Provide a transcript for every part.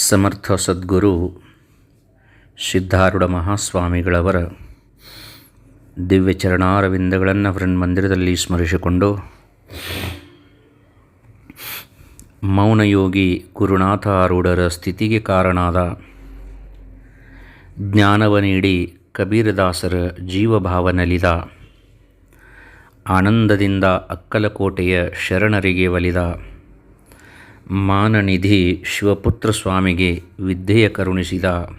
ಸಮರ್ಥ ಸದ್ಗುರು ಸಿದ್ಧಾರೂಢ ಮಹಾಸ್ವಾಮಿಗಳವರ ದಿವ್ಯ ಚರಣಾರವಿಂದಗಳನ್ನು ಮಂದಿರದಲ್ಲಿ ಸ್ಮರಿಸಿಕೊಂಡು ಮೌನಯೋಗಿ ಗುರುನಾಥ ಆರೂಢರ ಸ್ಥಿತಿಗೆ ಕಾರಣಾದ ಜ್ಞಾನವ ನೀಡಿ ಕಬೀರದಾಸರ ಜೀವಭಾವನಲಿದ ಆನಂದದಿಂದ ಅಕ್ಕಲಕೋಟೆಯ ಶರಣರಿಗೆ ಒಲಿದ ಮಾನನಿಧಿ ಶಿವಪುತ್ರ ಸ್ವಾಮಿಗೆ ವಿದ್ಯೆಯ ಕರುಣಿಸಿದ,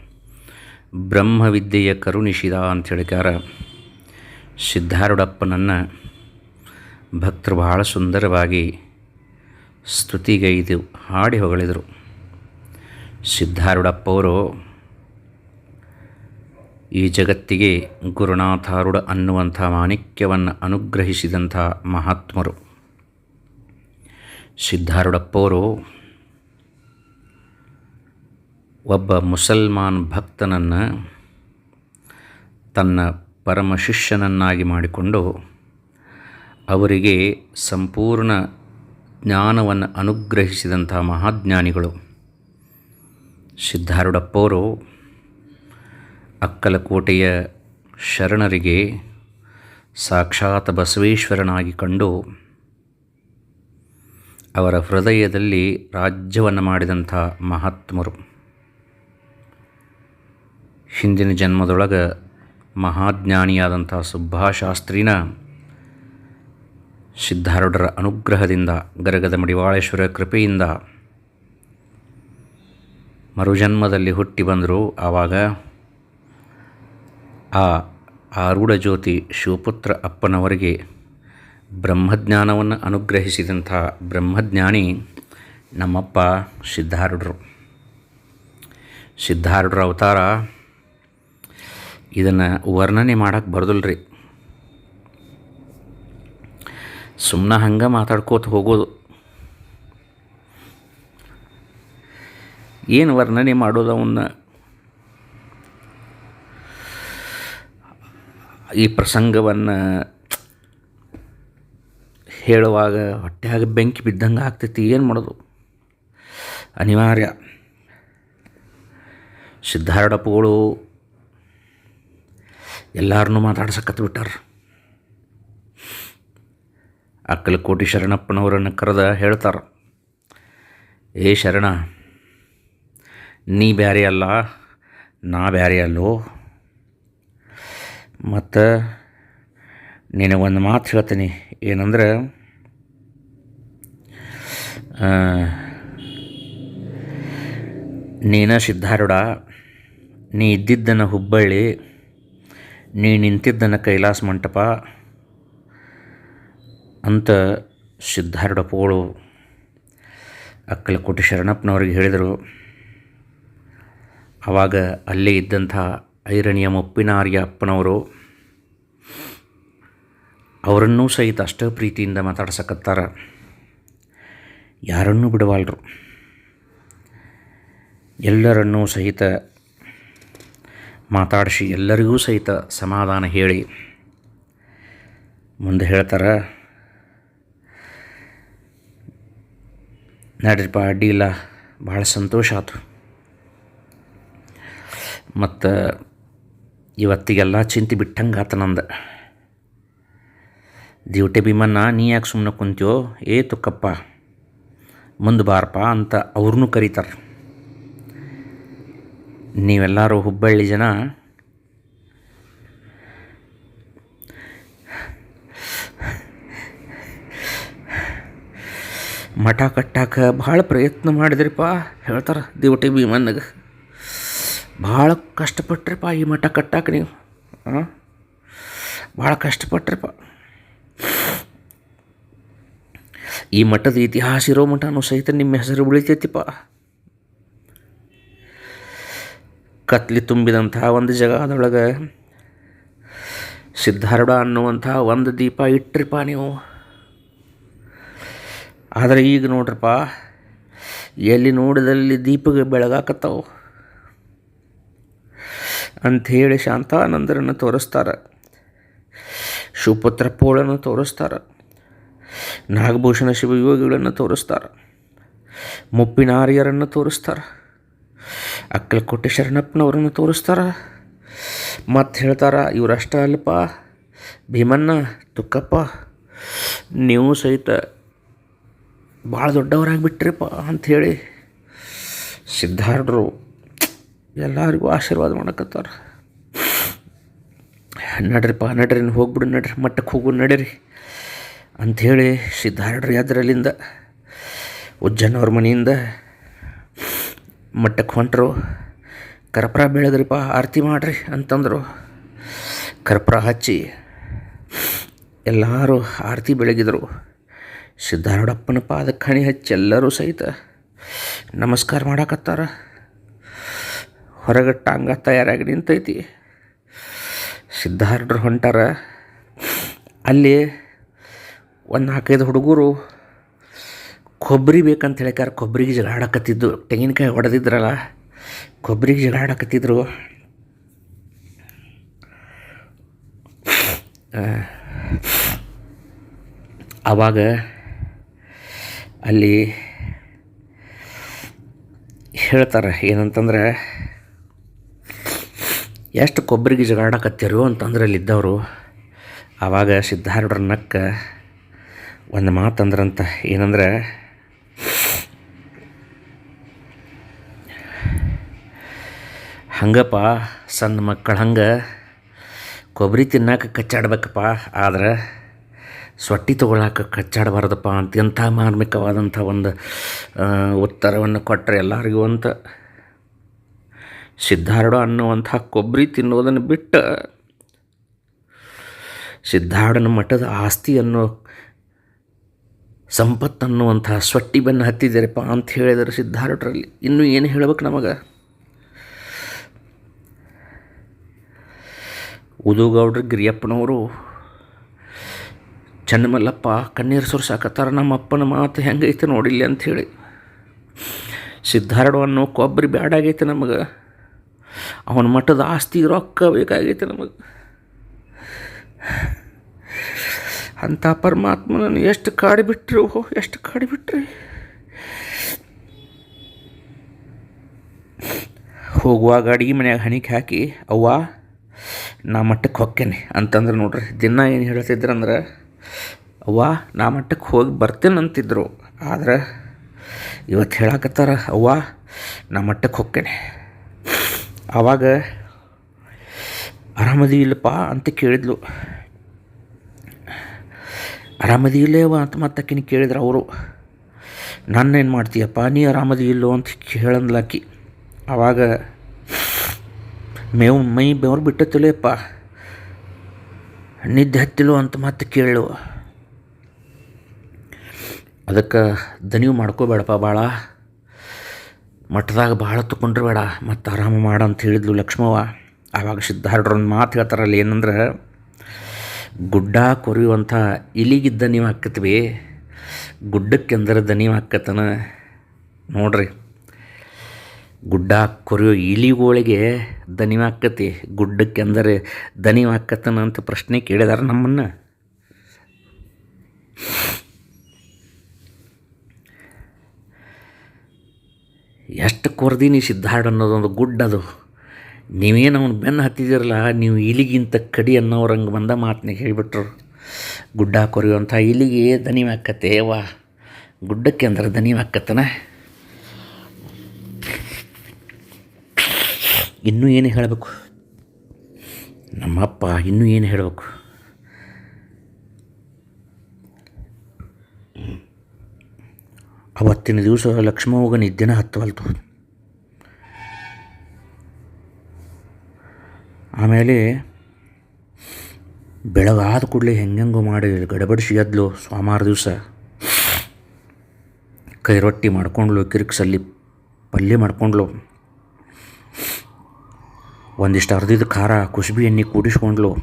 ಬ್ರಹ್ಮವಿದ್ಯೆಯ ಕರುಣಿಸಿದ ಅಂತ ಹೇಳಿಕಾರ ಸಿದ್ಧಾರೂಢಪ್ಪನನ್ನು ಭಕ್ತರು ಬಹಳ ಸುಂದರವಾಗಿ ಸ್ತುತಿಗೈದು ಹಾಡಿ ಹೊಗಳಿದರು. ಸಿದ್ಧಾರೂಢಪ್ಪವರು ಈ ಜಗತ್ತಿಗೆ ಗುರುನಾಥಾರೂಢ ಅನ್ನುವಂಥ ಮಾಣಿಕ್ಯವನ್ನು ಅನುಗ್ರಹಿಸಿದಂಥ ಮಹಾತ್ಮರು. ಸಿದ್ಧಾರೂಢಪ್ಪವರು ಒಬ್ಬ ಮುಸಲ್ಮಾನ್ ಭಕ್ತನನ್ನು ತನ್ನ ಪರಮ ಶಿಷ್ಯನನ್ನಾಗಿ ಮಾಡಿಕೊಂಡು ಅವರಿಗೆ ಸಂಪೂರ್ಣ ಜ್ಞಾನವನ್ನು ಅನುಗ್ರಹಿಸಿದಂಥ ಮಹಾಜ್ಞಾನಿಗಳು. ಸಿದ್ಧಾರೂಢಪ್ಪವರು ಅಕ್ಕಲಕೋಟೆಯ ಶರಣರಿಗೆ ಸಾಕ್ಷಾತ್ ಬಸವೇಶ್ವರನಾಗಿ ಕಂಡು ಅವರ ಹೃದಯದಲ್ಲಿ ರಾಜ್ಯವನ್ನು ಮಾಡಿದಂಥ ಮಹಾತ್ಮರು. ಹಿಂದಿನ ಜನ್ಮದೊಳಗೆ ಮಹಾಜ್ಞಾನಿಯಾದಂಥ ಸುಬ್ಬಾಶಾಸ್ತ್ರಿನ ಸಿದ್ಧಾರೂಢರ ಅನುಗ್ರಹದಿಂದ ಗರಗದ ಮಡಿವಾಳೇಶ್ವರ ಕೃಪೆಯಿಂದ ಮರುಜನ್ಮದಲ್ಲಿ ಹುಟ್ಟಿ ಬಂದರು ಆವಾಗ ಆ ಆರೂಢ ಜ್ಯೋತಿ ಶಿವಪುತ್ರ ಅಪ್ಪನವರಿಗೆ ಬ್ರಹ್ಮಜ್ಞಾನವನ್ನು ಅನುಗ್ರಹಿಸಿದಂಥ ಬ್ರಹ್ಮಜ್ಞಾನಿ ನಮ್ಮಪ್ಪ ಸಿದ್ಧಾರೂಢರು. ಸಿದ್ಧಾರೂಢರ ಅವತಾರ ಇದನ್ನು ವರ್ಣನೆ ಮಾಡೋಕ್ಕೆ ಬರೋದಿಲ್ರಿ. ರೀ ಸುಮ್ಮನೆ ಹಂಗೆ ಮಾತಾಡ್ಕೋತ ಹೋಗೋದು. ಏನು ವರ್ಣನೆ ಮಾಡೋದು ಅವನ್ನ? ಈ ಪ್ರಸಂಗವನ್ನು ಹೇಳುವಾಗ ಹೊಟ್ಟೆಯಾಗ ಬೆಂಕಿ ಬಿದ್ದಂಗೆ ಆಗ್ತೈತಿ, ಏನು ಮಾಡೋದು? ಅನಿವಾರ್ಯ. ಸಿದ್ಧಾರೂಢಪ್ಪಗಳು ಎಲ್ಲರನ್ನೂ ಮಾತಾಡ್ಸಕತ್ತು ಬಿಟ್ಟಾರ. ಅಕ್ಕಲಕೋಟಿ ಶರಣಪ್ಪನವರನ್ನು ಕರೆದ ಹೇಳ್ತಾರ, ಏ ಶರಣ, ನೀ ಬ್ಯಾರೆ ಅಲ್ಲ, ನಾ ಬ್ಯಾರೆ ಅಲ್ಲೋ? ಮತ್ತು ನಿನಗೊಂದು ಮಾತು ಹೇಳ್ತೀನಿ. ಏನಂದ್ರೆ ನೀನ ಸಿದ್ಧಾರೂಢ, ನೀ ಇದ್ದಿದ್ದನ ಹುಬ್ಬಳ್ಳಿ, ನೀ ನಿಂತಿದ್ದನ ಕೈಲಾಸ ಮಂಟಪ ಅಂತ ಸಿದ್ಧಾರೂಢಪ್ಪಗಳು ಅಕ್ಕಲಕೋಟೆ ಶರಣಪ್ಪನವ್ರಿಗೆ ಹೇಳಿದರು. ಆವಾಗ ಅಲ್ಲೇ ಇದ್ದಂಥ ಐರಣಿಯ ಮುಪ್ಪಿನಾರ್ಯ ಅಪ್ಪನವರು ಅವರನ್ನೂ ಸಹಿತ ಅಷ್ಟೇ ಪ್ರೀತಿಯಿಂದ ಮಾತಾಡ್ಸಕತ್ತಾರ. ಯಾರನ್ನೂ ಬಿಡವಾಳ್ರು ಎಲ್ಲರನ್ನೂ ಸಹಿತ ಮಾತಾಡಿಸಿ ಎಲ್ಲರಿಗೂ ಸಹಿತ ಸಮಾಧಾನ ಹೇಳಿ. ಮುಂದೆ ಹೇಳ್ತಾರೆ, ನಡ್ರಿಪ್ಪ, ಅಡ್ಡಿ ಇಲ್ಲ, ಭಾಳ ಸಂತೋಷ ಆಯ್ತು ಮತ್ತು ಇವತ್ತಿಗೆಲ್ಲ ಚಿಂತೆ ಬಿಟ್ಟಂಗೆ ಆತ ನಂದು. ದಿವಟೆ ಭೀಮನ್ನ ನೀ ಯಾಕೆ ಸುಮ್ಮನೆ ಕುಂತ್ಯೋ? ಏ ತುಕ್ಕಪ್ಪ, ಮುಂದೆ ಬಾರಪ್ಪ ಅಂತ ಅವ್ರನ್ನೂ ಕರೀತಾರೆ. ನೀವೆಲ್ಲರೂ ಹುಬ್ಬಳ್ಳಿ ಜನ, ಮಠ ಕಟ್ಟಾಕ ಭಾಳ ಪ್ರಯತ್ನ ಮಾಡಿದ್ರಿಪ್ಪ, ಹೇಳ್ತಾರೆ ದಿವಟಿ ಭೀಮನ್ನಗೆ ಭಾಳ ಕಷ್ಟಪಟ್ರಿಪ್ಪ ಈ ಮಠ ಕಟ್ಟಾಕ ನೀವು ಹಾಂ ಭಾಳ ಕಷ್ಟಪಟ್ರಿಪ್ಪ. ಈ ಮಠದ ಇತಿಹಾಸ ಇರೋ ಮಠನೂ ಸಹಿತ ನಿಮ್ಮ ಹೆಸರು ಉಳಿತೈತಿಪ್ಪ. ಕತ್ಲಿ ತುಂಬಿದಂಥ ಒಂದು ಜಗದೊಳಗೆ ಸಿದ್ಧಾರೂಢ ಅನ್ನುವಂಥ ಒಂದು ದೀಪ ಇಟ್ರಿಪ್ಪ ನೀವು. ಆದರೆ ಈಗ ನೋಡ್ರಪ್ಪ, ಎಲ್ಲಿ ನೋಡಿದಲ್ಲಿ ದೀಪಗೆ ಬೆಳಗಾಕತ್ತಾವು. ಅಂಥೇಳಿ ಶಾಂತಾನಂದರನ್ನು ತೋರಿಸ್ತಾರೆ ಶಿವಪುತ್ರ ಪೋಳನ್ನು ತೋರಿಸ್ತಾರೆ. ನಾಗಭೂಷಣ ಶಿವಯೋಗಿಗಳನ್ನು ತೋರಿಸ್ತಾರೆ. ಮುಪ್ಪಿನಾರ್ಯರನ್ನು ತೋರಿಸ್ತಾರೆ. ಅಕ್ಕಲಕೋಟೆ ಶರಣಪ್ಪನವರನ್ನು ತೋರಿಸ್ತಾರ. ಮತ್ತು ಹೇಳ್ತಾರ, ಇವರಷ್ಟ ಅಲ್ಲಪ್ಪ, ಭೀಮಣ್ಣ, ತುಕ್ಕಪ್ಪ, ನೀವು ಸಹಿತ ಭಾಳ ದೊಡ್ಡವರಾಗಿಬಿಟ್ರಿಪ್ಪ ಅಂಥೇಳಿ ಸಿದ್ಧಾರ್ಥರು ಎಲ್ಲರಿಗೂ ಆಶೀರ್ವಾದ ಮಾಡಕತ್ತಾರ. ನಡ್ರಿಪ್ಪ, ನಡ್ರಿ ಹೋಗ್ಬಿಡು, ನಡ್ರಿ ಮಟ್ಟಕ್ಕೆ ಹೋಗು, ನಡೀರಿ. ಅಂಥೇಳಿ ಸಿದ್ಧಾರೂಢ್ರಿ ಅದರಲ್ಲಿಂದ ಉಜ್ಜನವ್ರ ಮನೆಯಿಂದ ಮಟ್ಟಕ್ಕೆ ಹೊಂಟರು. ಕರ್ಪೂರ ಬೆಳೆದ್ರಿಪ್ಪ, ಆರತಿ ಮಾಡಿರಿ ಅಂತಂದರು. ಕರ್ಪೂರ ಹಚ್ಚಿ ಎಲ್ಲರೂ ಆರತಿ ಬೆಳಗಿದರು. ಸಿದ್ಧಾರೂಢಪ್ಪನ ಪಾದಕ್ಕೆ ಹಣಿ ಹಚ್ಚಿ ಎಲ್ಲರೂ ಸಹಿತ ನಮಸ್ಕಾರ ಮಾಡಾಕತ್ತಾರ. ಹೊರಗೆ ಟಾಂಗ ತಯಾರಾಗಿ ನಿಂತೈತಿ. ಸಿದ್ಧಾರ್ಢರು ಹೊಂಟಾರ. ಅಲ್ಲಿ ಒಂದು ನಾಲ್ಕೈದು ಹುಡುಗರು ಕೊಬ್ಬರಿ ಬೇಕಂತ ಹೇಳ್ಯಾರ ಕೊಬ್ಬರಿಗೆ ಜಗಳ ಆಡಕತ್ತಿದ್ದು ತೆಂಗಿನಕಾಯಿ ಹೊಡೆದಿದ್ರಲ್ಲ ಕೊಬ್ಬರಿಗೆ ಜಗಳ ಆಡಕತ್ತಿದ್ರು ಆವಾಗ ಅಲ್ಲಿ ಹೇಳ್ತಾರೆ ಏನಂತಂದ್ರೆ, ಎಷ್ಟು ಕೊಬ್ಬರಿಗೆ ಜಗಾಡಕತ್ತೀರು ಅಂತಂದ್ರೆ ಅಲ್ಲಿದ್ದವರು ಆವಾಗ ಸಿದ್ಧಾರೂಢರ ನಕ್ಕ ಒಂದು ಮಾತಂದ್ರಂತ ಏನಂದ್ರೆ, ಹಂಗಪ್ಪ, ಸಣ್ಣ ಮಕ್ಕಳು ಹಂಗೆ ಕೊಬ್ಬರಿ ತಿನ್ನಕ್ಕೆ ಕಚ್ಚಾಡ್ಬೇಕಪ್ಪ, ಆದ್ರೆ ಸೊಟ್ಟಿ ತೊಗೊಳಕ್ಕೆ ಕಚ್ಚಾಡಬಾರ್ದಪ್ಪ ಅಂತ ಎಂಥ ಮಾರ್ಮಿಕವಾದಂಥ ಒಂದು ಉತ್ತರವನ್ನು ಕೊಟ್ಟರೆ ಎಲ್ಲರಿಗೂ ಅಂತ. ಸಿದ್ಧಾರ್ಢ ಅನ್ನುವಂಥ ಕೊಬ್ಬರಿ ತಿನ್ನೋದನ್ನು ಬಿಟ್ಟು ಸಿದ್ಧಾರ್ಢನ ಮಠದ ಆಸ್ತಿ ಅನ್ನೋ ಸಂಪತ್ತು ಅನ್ನುವಂಥ ಸೊಟ್ಟಿ ಬೆನ್ನು ಹತ್ತಿದ್ದೀರಪ್ಪ ಅಂತ ಹೇಳಿದರು ಸಿದ್ಧಾರೂಢರಲ್ಲಿ. ಇನ್ನೂ ಏನು ಹೇಳ್ಬೇಕು ನಮಗೆ? ಉದುಗೌಡ್ರ ಗಿರಿಯಪ್ಪನವರು, ಚನ್ನಮಲ್ಲಪ್ಪ, ಕಣ್ಣೀರು ಸುರ್ಸಾಕತ್ತಾರ ನಮ್ಮ ಅಪ್ಪನ ಮಾತು ಹೆಂಗೈತೆ ನೋಡಿಲ್ಲ ಅಂಥೇಳಿ ಸಿದ್ಧಾರಡು ಅನ್ನೋ ಕೊಬ್ಬರಿ ಬ್ಯಾಡಾಗೈತೆ ನಮಗೆ. ಅವನ ಮಠದ ಆಸ್ತಿ ರೊಕ್ಕ ಬೇಕಾಗೈತೆ ನಮಗೆ. ಅಂಥ ಪರಮಾತ್ಮನನ್ನು ಎಷ್ಟು ಕಾಡಿಬಿಟ್ರಿ ಓಹೋ ಎಷ್ಟು ಕಾಡಿಬಿಟ್ರಿ. ಹೋಗುವಾಗ ಅಡುಗೆ ಮನೆಯಾಗ ಹಣಿಕೆ ಹಾಕಿ, ಅವ್ವ, ನಾ ಮಟ್ಟಕ್ಕೆ ಹೊಕ್ಕೇನೆ ಅಂತಂದ್ರೆ ನೋಡ್ರಿ. ದಿನ ಏನು ಹೇಳ್ತಿದ್ರಂದ್ರೆ, ಅವ್ವ, ನಾ ಮಟ್ಟಕ್ಕೆ ಹೋಗಿ ಬರ್ತೇನೆ ಅಂತಿದ್ರು. ಆದ್ರೆ ಇವತ್ತು ಹೇಳಕತ್ತಾರ, ಅವ್ವ, ನಾ ಮಟ್ಟಕ್ಕೆ ಹೊಕ್ಕೇನೆ. ಆವಾಗ ಆರಾಮದಿ ಇಲ್ಲಪ್ಪ ಅಂತ ಕೇಳಿದ್ಲು. ಆರಾಮದಿ ಇಲ್ಲೇವ ಅಂತ ಮತ್ತಕ್ಕಿನ ಕೇಳಿದ್ರು ಅವರು ಏನು ಮಾಡ್ತೀಯಪ್ಪ? ನೀ ಆರಾಮದಿ ಇಲ್ಲೋ ಅಂತ ಕೇಳಂದ್ಲಾಕಿ ಆವಾಗ ಮೇವು, ಮೈ ಬೆವರು ಬಿಟ್ಟತಿಲೇಪ್ಪ ನಿದ್ದೆ ಹತ್ತಿಲ್ಲೋ ಅಂತ ಮತ್ತೆ ಕೇಳು. ಅದಕ್ಕೆ ದನಿವು ಮಾಡ್ಕೋಬೇಡಪ್ಪ ಭಾಳ ಮಠದಾಗ ಭಾಳ ತಗೊಂಡ್ರೆ ಬೇಡ ಮತ್ತು ಆರಾಮ ಮಾಡು ಅಂತ ಹೇಳಿದ್ಲು ಲಕ್ಷ್ಮವ್ವ. ಆವಾಗ ಸಿದ್ಧಾರ್ಡ್ರೊಂದು ಮಾತು ಹೇಳ್ತಾರಲ್ಲ, ಏನಂದ್ರೆ ಗುಡ್ಡ ಕೊರೆಯುವಂಥ ಇಲಿಗಿದ್ದ ನೀವು ಹಾಕತ್ವಿ ಗುಡ್ಡಕ್ಕೆ ಅಂದ್ರೆ ದನಿವು ಹಾಕತ್ತನ. ನೋಡ್ರಿ. ಗುಡ್ಡ ಕೊರೆಯೋ ಇಲಿಗಳಿಗೆ ದನಿವು ಹಾಕತಿ ಗುಡ್ಡಕ್ಕೆಂದರೆ ದನಿ ಹಾಕತ್ತನ ಅಂತ ಪ್ರಶ್ನೆ ಕೇಳಿದಾರೆ ನಮ್ಮನ್ನು. ಎಷ್ಟು ಕೊರ್ದೀನಿ ಸಿದ್ಧಾರ್ಡ್ ಅನ್ನೋದೊಂದು ಗುಡ್ಡದು. ನೀವೇನು ಅವ್ನು ಬೆನ್ನು ಹತ್ತಿದಿರಲ್ಲ, ನೀವು ಇಲಿಗಿಂತ ಕಡಿ ಅನ್ನೋರಂಗೆ ಬಂದ ಮಾತನ್ನ ಹೇಳಿಬಿಟ್ರು. ಗುಡ್ಡ ಕೊರೆಯುವಂಥ ಇಲಿಗೆ ದನಿ ಹಾಕತ್ತೆ, ವಾ. ಗುಡ್ಡಕ್ಕೆ ಅಂದ್ರೆ ದನಿ ಹಾಕತ್ತನ? ಇನ್ನೂ ಏನು ಹೇಳಬೇಕು? ನಮ್ಮಪ್ಪ ಇನ್ನೂ ಏನು ಹೇಳಬೇಕು? ಅವತ್ತಿನ ದಿವಸ ಲಕ್ಷ್ಮವ್ವಗ ನಿದ್ದೆನ ಹತ್ತವಲ್ತು. ಆಮೇಲೆ ಬೆಳಗಾದ ಕೂಡಲೇ ಹೆಂಗೆಂಗೋ ಮಾಡಿ ಗಡಬಡಿಸಿ ಎದ್ಲು ಸೋಮವಾರ ದಿವಸ. ಕೈ ರೊಟ್ಟಿ ಮಾಡ್ಕೊಂಡ್ಲು, ಕಿರಿಕ್ಸಲ್ಲಿ ಪಲ್ಯ ಮಾಡ್ಕೊಂಡ್ಲು. ಒಂದಿಷ್ಟು ಅರ್ಧದ ಖಾರ, ಕುಸುಬಿ ಎಣ್ಣೆ ಕೂಡಿಸ್ಕೊಂಡ್ಲು.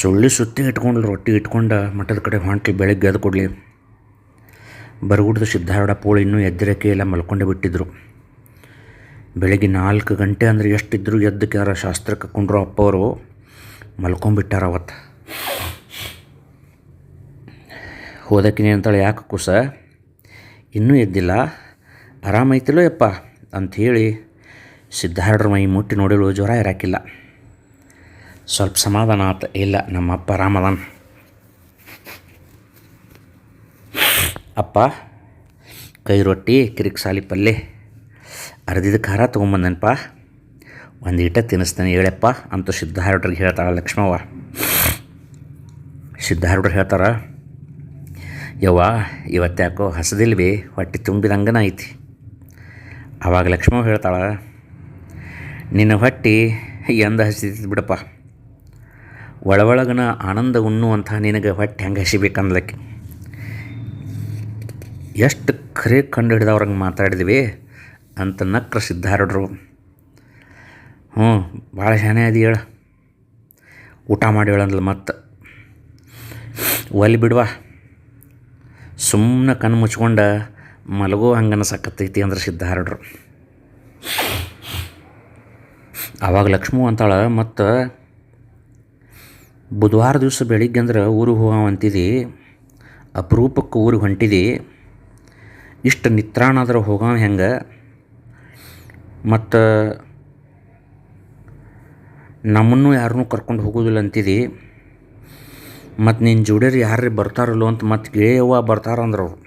ಸುಳ್ಳಿ ಸುತ್ತಿ ಇಟ್ಕೊಂಡ್ಲು, ರೊಟ್ಟಿ ಇಟ್ಕೊಂಡ ಮಠದ ಕಡೆ ಹೊಂಟ್ಲು ಬೆಳಗ್ಗೆ ಎದ್ದು ಕೊಡಲಿ. ಬರಗುಡ್ದು ಸಿದ್ಧಾರೂಢ ಪೋಳು ಇನ್ನೂ ಎದ್ದರಕ್ಕೆ ಎಲ್ಲ ಮಲ್ಕೊಂಡೇ ಬಿಟ್ಟಿದ್ರು. ಬೆಳಗ್ಗೆ ನಾಲ್ಕು ಗಂಟೆ ಅಂದರೆ ಎಷ್ಟಿದ್ರು ಎದ್ದಕ್ಕೆ ಯಾರ ಶಾಸ್ತ್ರಕ್ಕೆ ಕೊಂಡ್ರು ಅಪ್ಪವರು ಮಲ್ಕೊಂಬಿಟ್ಟಾರ ಅವತ್ತು. ಹೋದಕ್ಕಿನಿ ಅಂತಾಳೆ, ಯಾಕೆ ಕುಸ? ಇನ್ನೂ ಎದ್ದಿಲ್ಲ? ಆರಾಮೈತಿಲ್ಲೋ ಯಪ್ಪ? ಅಂಥೇಳಿ ಸಿದ್ಧಾರ್ಡ್ರ ಮೈ ಮುಟ್ಟಿ ನೋಡಿಳು ಜ್ವರ ಇರಾಕಿಲ್ಲ. ಸ್ವಲ್ಪ ಸಮಾಧಾನ ಆತ, ಇಲ್ಲ, ನಮ್ಮಪ್ಪ ಆರಾಮದಾನ ಅಪ್ಪ, ಕೈ ರೊಟ್ಟಿ, ಕಿರಿಕ್ ಸಾಲಿ ಪಲ್ಯ ಅರ್ದಿದ ಖಾರ ತೊಗೊಂಬಂದನಪ್ಪ ಒಂದು ಈಟ ತಿನ್ನಿಸ್ತಾನೆ ಹೇಳಪ್ಪ ಅಂತ ಸಿದ್ಧಾರೂಢರಿಗೆ ಹೇಳ್ತಾಳೆ ಲಕ್ಷ್ಮವ್ವ. ಸಿದ್ಧಾರೂಢರು ಹೇಳ್ತಾರ, ಯವ್ವ ಇವತ್ತ್ಯಾಕೋ ಹಸದಿಲ್ವಿ? ಹೊಟ್ಟೆ ತುಂಬಿದಂಗನ ಐತಿ. ಆವಾಗ ಲಕ್ಷ್ಮವ್ವ ಹೇಳ್ತಾಳ, ನಿನ್ನ ಹೊಟ್ಟೆ ಎಂದ ಹಸಿದ ಬಿಡಪ್ಪ. ಒಳಗೊಳಗನ ಆನಂದ ಉಣ್ಣುವಂಥ ನಿನಗೆ ಹೊಟ್ಟೆ ಹೆಂಗೆ ಹಸಿಬೇಕಂದ್ಲಕ್ಕೆ. ಎಷ್ಟು ಖರೆ ಕಂಡು ಹಿಡ್ದವ್ರಂಗೆ ಮಾತಾಡಿದ್ವಿ. ಅಂತ ನಕ್ರ ಸಿದ್ಧಾರೂಢರು ಹ್ಞೂ, ಭಾಳ ಶಾನೆ ಅದು ಹೇಳ. ಊಟ ಮಾಡಿ ಹೇಳಂದ್ಲ ಮತ್ತೆ. ಒಲಿ ಬಿಡ್ವಾ. ಸುಮ್ಮನೆ ಕಣ್ಣು ಮುಚ್ಕೊಂಡು ಮಲಗೋ ಹಂಗನ ಸಕ್ಕತ್ತೈತಿ ಅಂದ್ರೆ ಸಿದ್ಧಾರೂಢರು ಆವಾಗ ಲಕ್ಷ್ಮೂ ಅಂತಾಳೆ, ಮತ್ತು ಬುಧವಾರ ದಿವಸ ಬೆಳಿಗ್ಗೆ ಅಂದ್ರೆ ಊರಿಗೆ ಹೋಗವ ಅಂತಿದಿ, ಅಪರೂಪಕ್ಕೆ ಊರಿಗೆ ಹೊಂಟಿದಿ, ಇಷ್ಟು ನಿತ್ರಾಣಾದ್ರೆ ಹೋಗವ ಹೆಂಗೆ? ಮತ್ತು ನಮ್ಮನ್ನು ಯಾರನ್ನೂ ಕರ್ಕೊಂಡು ಹೋಗೋದಿಲ್ಲ ಅಂತಿದ್ದಿ ಮತ್ತು ನಿನ್ನ ಜೋಡಿಯರು ಯಾರು ಬರ್ತಾರಲ್ಲೋ ಅಂತ ಮತ್ತೆ ಗೆಳೆಯವ್ವ ಬರ್ತಾರಂದ್ರೆ ಅವರು.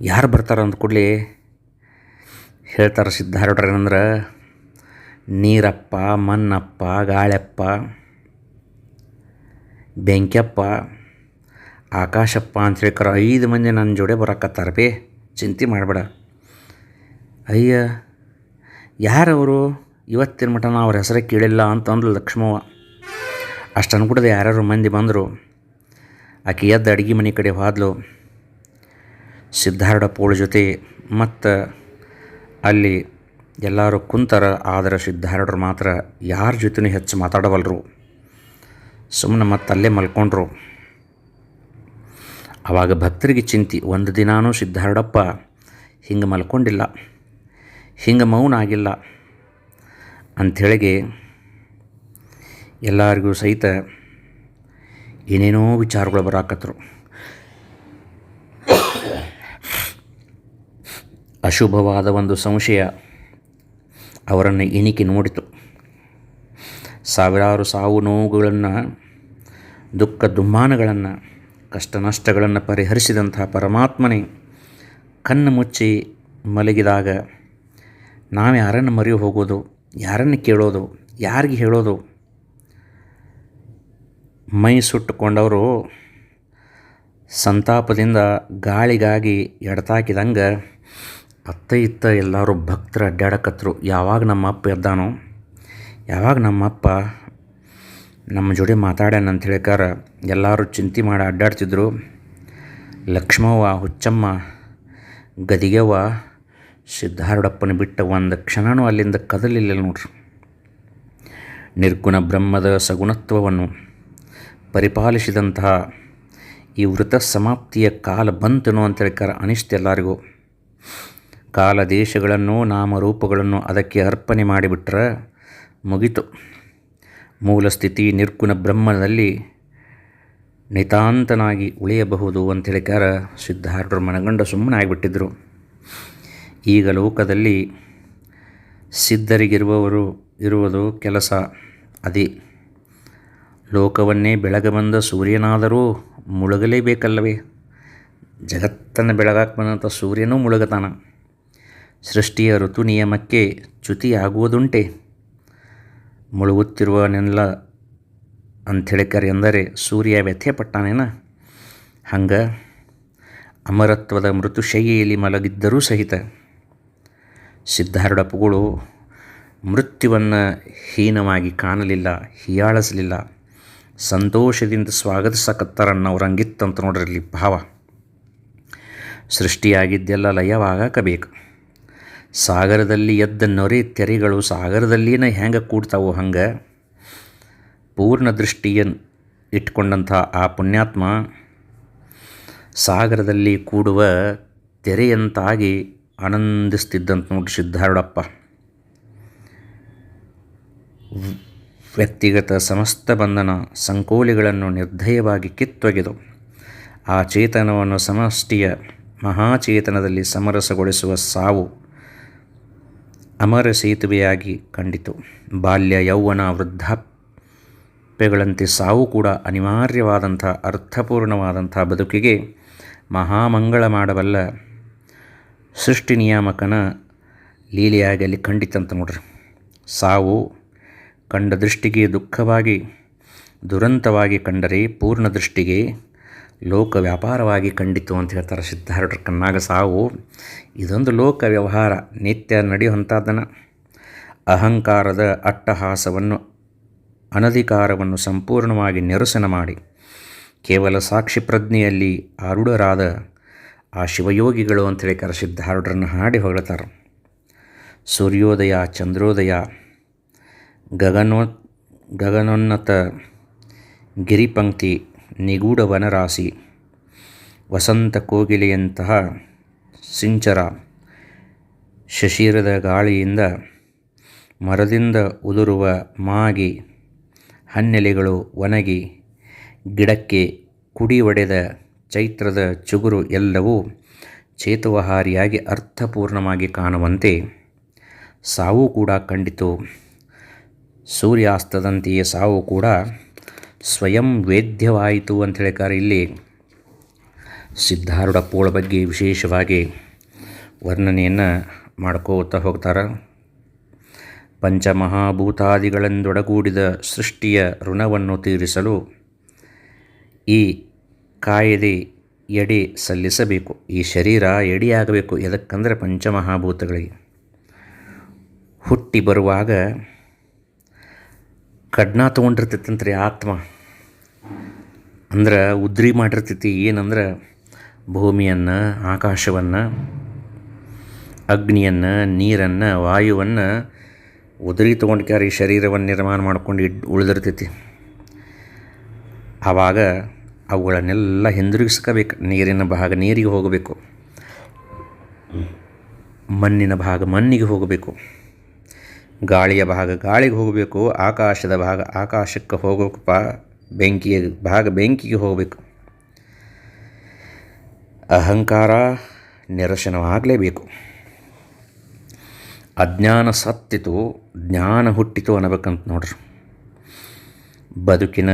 ಯಾರು ಬರ್ತಾರ ಅಂದ ಕೂಡಲೇ ಹೇಳ್ತಾರೆ ಸಿದ್ಧಾರೂಢರು ಏನಂದ್ರೆ ನೀರಪ್ಪ, ಮಣ್ಣಪ್ಪ ಗಾಳ್ಯಪ್ಪ ಬೆಂಕಿಯಪ್ಪ, ಆಕಾಶಪ್ಪ ಅಂತ ಹೇಳ್ಕರ ಐದು ಮಂದಿ ನನ್ನ ಜೋಡೆ ಬರಕತ್ತಾರ ಬೇ. ಚಿಂತೆ ಮಾಡಬೇಡ. ಅಯ್ಯ ಯಾರವರು? ಇವತ್ತಿನ ಮಠ ನಾವು ಅವ್ರ ಹೆಸರೇ ಕೇಳಿಲ್ಲ ಅಂತ ಅಂದ್ಲು ಲಕ್ಷ್ಮವ್ವ. ಅಷ್ಟು ಅನ್ಬಿಡದೆ ಯಾರ್ಯಾರು ಮಂದಿ ಬಂದರು. ಆಕೆ ಎದ್ದು ಅಡುಗೆ ಮನೆ ಕಡೆ ಹೋದ್ಲು. ಸಿದ್ಧಾರೂಢ ಪೋಳ ಜೊತೆ ಮತ್ತು ಅಲ್ಲಿ ಎಲ್ಲರೂ ಕುಂತಾರ, ಆದರೆ ಸಿದ್ಧಾರೂಢರು ಮಾತ್ರ ಯಾರ ಜೊತೆನೂ ಹೆಚ್ಚು ಮಾತಾಡವಲ್ರು. ಸುಮ್ಮನೆ ಮತ್ತೆ ಅಲ್ಲೇ ಮಲ್ಕೊಂಡ್ರು. ಆವಾಗ ಭಕ್ತರಿಗೆ ಚಿಂತಿ, ಒಂದು ದಿನಾನೂ ಸಿದ್ಧಾರೂಢಪ್ಪ ಹಿಂಗೆ ಮಲ್ಕೊಂಡಿಲ್ಲ. ಹಿಂಗೆ ಮೌನ ಆಗಿಲ್ಲ ಅಂಥೇಳಿಗೆ ಎಲ್ಲರಿಗೂ ಸಹಿತ ಏನೇನೋ ವಿಚಾರಗಳು ಬರಾಕತ್ರು. ಅಶುಭವಾದ ಒಂದು ಸಂಶಯ ಅವರನ್ನು ಎಣಿಕೆ ನೋಡಿತು. ಸಾವಿರಾರು ಸಾವು ನೋವುಗಳನ್ನು, ದುಃಖ ದುಮ್ಮಾನಗಳನ್ನು, ಕಷ್ಟ ನಷ್ಟಗಳನ್ನು ಪರಿಹರಿಸಿದಂತಹ ಪರಮಾತ್ಮನೇ ಕಣ್ಣು ಮುಚ್ಚಿ ಮಲಗಿದಾಗ ನಾವು ಯಾರನ್ನು ಮರೆಯು ಹೋಗೋದು, ಯಾರನ್ನು ಕೇಳೋದು, ಯಾರಿಗೆ ಹೇಳೋದು. ಮೈ ಸುಟ್ಟುಕೊಂಡವರು ಸಂತಾಪದಿಂದ ಗಾಳಿಗಾಗಿ ಎಡತಾಕಿದಂಗೆ ಅತ್ತ ಇತ್ತ ಎಲ್ಲರೂ ಭಕ್ತರು ಅಡ್ಡಾಡಕತ್ರು. ಯಾವಾಗ ನಮ್ಮ ಅಪ್ಪ ಎದ್ದಾನೋ, ಯಾವಾಗ ನಮ್ಮಪ್ಪ ನಮ್ಮ ಜೋಡಿ ಮಾತಾಡ್ಯಾನ ಅಂತ ಹೇಳ್ಕಾರ ಎಲ್ಲರೂ ಚಿಂತೆ ಮಾಡಿ ಅಡ್ಡಾಡ್ತಿದ್ರು. ಲಕ್ಷ್ಮವ್ವ, ಹುಚ್ಚಮ್ಮ, ಗದಿಗೆವ್ವ ಸಿದ್ಧಾರೂಢಪ್ಪನ ಬಿಟ್ಟ ಒಂದು ಕ್ಷಣನೂ ಅಲ್ಲಿಂದ ಕದಲಿಲ್ಲ ನೋಡ್ರಿ. ನಿರ್ಗುಣ ಬ್ರಹ್ಮದ ಸಗುಣತ್ವವನ್ನು ಪರಿಪಾಲಿಸಿದಂತಹ ಈ ವೃತ ಸಮಾಪ್ತಿಯ ಕಾಲ ಬಂತನು ಅಂತ ಹೇಳ್ಕಾರ ಅನಿಷ್ಟ ಎಲ್ಲರಿಗೂ. ಕಾಲ ದೇಶಗಳನ್ನು ನಾಮರೂಪಗಳನ್ನು ಅದಕ್ಕೆ ಅರ್ಪಣೆ ಮಾಡಿಬಿಟ್ರೆ ಮುಗಿತು. ಮೂಲ ಸ್ಥಿತಿ ನಿರ್ಗುಣ ಬ್ರಹ್ಮದಲ್ಲಿ ನಿತಾಂತನಾಗಿ ಉಳಿಯಬಹುದು ಅಂತ ಹೇಳಿಕಾರ ಸಿದ್ಧಾರೂಢರು ಮನಗಂಡ ಸುಮ್ಮನೆ ಆಗಿಬಿಟ್ಟಿದ್ರು. ಈಗ ಲೋಕದಲ್ಲಿ ಸಿದ್ಧರಿಗಿರುವವರು ಇರುವುದು ಕೆಲಸ. ಅದೇ ಲೋಕವನ್ನೇ ಬೆಳಗಬಂದ ಸೂರ್ಯನಾದರೂ ಮುಳುಗಲೇಬೇಕಲ್ಲವೇ? ಜಗತ್ತನ್ನು ಬೆಳಗಾಕ ಬಂದಂಥ ಸೂರ್ಯನೂ ಮುಳುಗತಾನ. ಸೃಷ್ಟಿಯ ಋತು ನಿಯಮಕ್ಕೆ ಚ್ಯುತಿಯಾಗುವುದುಂಟೆ. ಮುಳುಗುತ್ತಿರುವನೆಲ್ಲ ಅಂಥೇಳಿಕರೆ ಎಂದರೆ ಸೂರ್ಯ ವ್ಯಥೆ ಪಟ್ಟಾನೇನ ಹಂಗೆ ಅಮರತ್ವದ ಮೃತುಶೈಲಿಯಲ್ಲಿ ಮಲಗಿದ್ದರೂ ಸಹಿತ ಸಿದ್ಧಾರೂಢಪ್ಪಗಳು ಮೃತ್ಯುವನ್ನು ಹೀನವಾಗಿ ಕಾಣಲಿಲ್ಲ, ಹೀಯಾಳಿಸಲಿಲ್ಲ. ಸಂತೋಷದಿಂದ ಸ್ವಾಗತಿಸಕತ್ತಾರನ್ನವ್ರಂಗಿತ್ತಂತ ನೋಡ್ರಿ ಇಲ್ಲಿ ಭಾವ. ಸೃಷ್ಟಿಯಾಗಿದ್ದೆಲ್ಲ ಲಯವಾಗಬೇಕು ಸಾಗರದಲ್ಲಿ ಎದ್ದ ನೊರೆ ತೆರೆಗಳು ಸಾಗರದಲ್ಲಿನ ಹೆಂಗೆ ಕೂಡ್ತಾವೋ ಹಂಗೆ. ಪೂರ್ಣ ದೃಷ್ಟಿಯನ್ನು ಇಟ್ಕೊಂಡಂಥ ಆ ಪುಣ್ಯಾತ್ಮ ಸಾಗರದಲ್ಲಿ ಕೂಡುವ ತೆರೆಯಂತಾಗಿ ಆನಂದಿಸ್ತಿದ್ದಂತ ನೋಡಿ ಸಿದ್ಧಾರೂಢಪ್ಪ. ವ್ಯಕ್ತಿಗತ ಸಮಸ್ತ ಬಂಧನ ಸಂಕೋಲಿಗಳನ್ನು ನಿರ್ಧಯವಾಗಿ ಕಿತ್ತೊಗೆದು, ಆ ಚೇತನವನ್ನು ಸಮಷ್ಟಿಯ ಮಹಾಚೇತನದಲ್ಲಿ ಸಮರಸಗೊಳಿಸುವ ಸಾವು ಅಮರ ಸೇತುವೆಯಾಗಿ ಕಂಡಿತು. ಬಾಲ್ಯ ಯೌವನ ವೃದ್ಧಾಪ್ಯಗಳಂತೆ ಸಾವು ಕೂಡ ಅನಿವಾರ್ಯವಾದಂಥ, ಅರ್ಥಪೂರ್ಣವಾದಂಥ ಬದುಕಿಗೆ ಮಹಾಮಂಗಳ ಮಾಡಬಲ್ಲ ಸೃಷ್ಟಿ ನಿಯಾಮಕನ ಲೀಲೆಯಾಗಿ ಅಲ್ಲಿ ಖಂಡಿತಂತ ನೋಡ್ರಿ. ಸಾವು ಕಂಡ ದೃಷ್ಟಿಗೆ ದುಃಖವಾಗಿ, ದುರಂತವಾಗಿ ಕಂಡರೆ ಪೂರ್ಣ ದೃಷ್ಟಿಗೆ ಲೋಕ ವ್ಯಾಪಾರವಾಗಿ ಕಂಡಿತು ಅಂತ ಹೇಳ್ತಾರೆ ಸಿದ್ಧಾರೂಢರ ಕಣ್ಣಾಗ ಸಾವು. ಇದೊಂದು ಲೋಕ ವ್ಯವಹಾರ, ನಿತ್ಯ ನಡೆಯುವಂಥದ್ದನ್ನು ಅಹಂಕಾರದ ಅಟ್ಟಹಾಸವನ್ನು, ಅನಧಿಕಾರವನ್ನು ಸಂಪೂರ್ಣವಾಗಿ ನಿರಸನ ಮಾಡಿ. ಕೇವಲ ಸಾಕ್ಷಿ ಪ್ರಜ್ಞೆಯಲ್ಲಿ ಆರೂಢರಾದ ಆ ಶಿವಯೋಗಿಗಳು ಅಂಥೇಳಿ ಕರೆಸಿದ್ದ ಸಿದ್ಧಾರೂಢರನ್ನು ಹಾಡಿ ಹೊಗಳ್ತಾರೆ. ಸೂರ್ಯೋದಯ, ಚಂದ್ರೋದಯ, ಗಗನೋ, ಗಗನೋನ್ನತ, ಗಿರಿಪಂಕ್ತಿ, ನಿಗೂಢ ವನರಾಶಿ, ವಸಂತ ಕೋಗಿಲೆಯಂತಹ ಸಿಂಚರ, ಶಶಿರದ ಗಾಳಿಯಿಂದ ಮರದಿಂದ ಉದುರುವ ಮಾಗಿ, ಹನ್ನೆಲೆಗಳು ಒಣಗಿ, ಗಿಡಕ್ಕೆ ಕುಡಿ ಒಡೆದ ಚೈತ್ರದ ಚುಗುರು ಎಲ್ಲವೂ ಚೇತುವಹಾರಿಯಾಗಿ ಅರ್ಥಪೂರ್ಣವಾಗಿ ಕಾಣುವಂತೆ ಸಾವು ಕೂಡ ಕಂಡಿತು. ಸೂರ್ಯಾಸ್ತದಂತೆಯೇ ಸಾವು ಕೂಡ ಸ್ವಯಂ ವೇದ್ಯವಾಯಿತು ಅಂತ ಹೇಳಿಕಾರ ಇಲ್ಲಿ ಸಿದ್ಧಾರೂಢ ಪೋಳ ಬಗ್ಗೆ ವಿಶೇಷವಾಗಿ ವರ್ಣನೆಯನ್ನು ಮಾಡ್ಕೋತಾ ಹೋಗ್ತಾರೆ. ಪಂಚಮಹಾಭೂತಾದಿಗಳೆಂದೊಡಗೂಡಿದ ಸೃಷ್ಟಿಯ ಋಣವನ್ನು ತೀರಿಸಲು ಈ ಕಾಯದೆ ಎಡೆ ಸಲ್ಲಿಸಬೇಕು. ಈ ಶರೀರ ಎಡೆಯಾಗಬೇಕು. ಎದಕ್ಕಂದರೆ ಪಂಚಮಹಾಭೂತಗಳಿಗೆ. ಹುಟ್ಟಿ ಬರುವಾಗ ಕಡ್ನ ತೊಗೊಂಡಿರ್ತೈತಂತ್ರಿ ಆತ್ಮ. ಅಂದ್ರೆ ಉದ್ರಿ ಮಾಡಿರ್ತೈತಿ. ಏನಂದ್ರೆ ಭೂಮಿಯನ್ನು, ಆಕಾಶವನ್ನು, ಅಗ್ನಿಯನ್ನು, ನೀರನ್ನು, ವಾಯುವನ್ನು ಉದುರಿ ತೊಗೊಂಡ್ಕ್ಯಾರ ಈ ಶರೀರವನ್ನು ನಿರ್ಮಾಣ ಮಾಡ್ಕೊಂಡು ಇಡ್ ಉಳಿದಿರ್ತೈತಿ. ಆವಾಗ ಅವುಗಳನ್ನೆಲ್ಲ ಹಿಂದಿರುಗಿಸ್ಕೋಬೇಕು. ನೀರಿನ ಭಾಗ ನೀರಿಗೆ ಹೋಗಬೇಕು. ಮಣ್ಣಿನ ಭಾಗ ಮಣ್ಣಿಗೆ ಹೋಗಬೇಕು. ಗಾಳಿಯ ಭಾಗ ಗಾಳಿಗೆ ಹೋಗಬೇಕು. ಆಕಾಶದ ಭಾಗ ಆಕಾಶಕ್ಕೆ ಹೋಗೋಕಪ್ಪ ಬೆಂಕಿಯ ಭಾಗ ಬೆಂಕಿಗೆ ಹೋಗಬೇಕು. ಅಹಂಕಾರ ನಿರಶನವಾಗಲೇಬೇಕು. ಅಜ್ಞಾನ ಸತ್ತಿತು, ಜ್ಞಾನ ಹುಟ್ಟಿತು ಅನ್ನಬೇಕಂತ ನೋಡ್ರಿ. ಬದುಕಿನ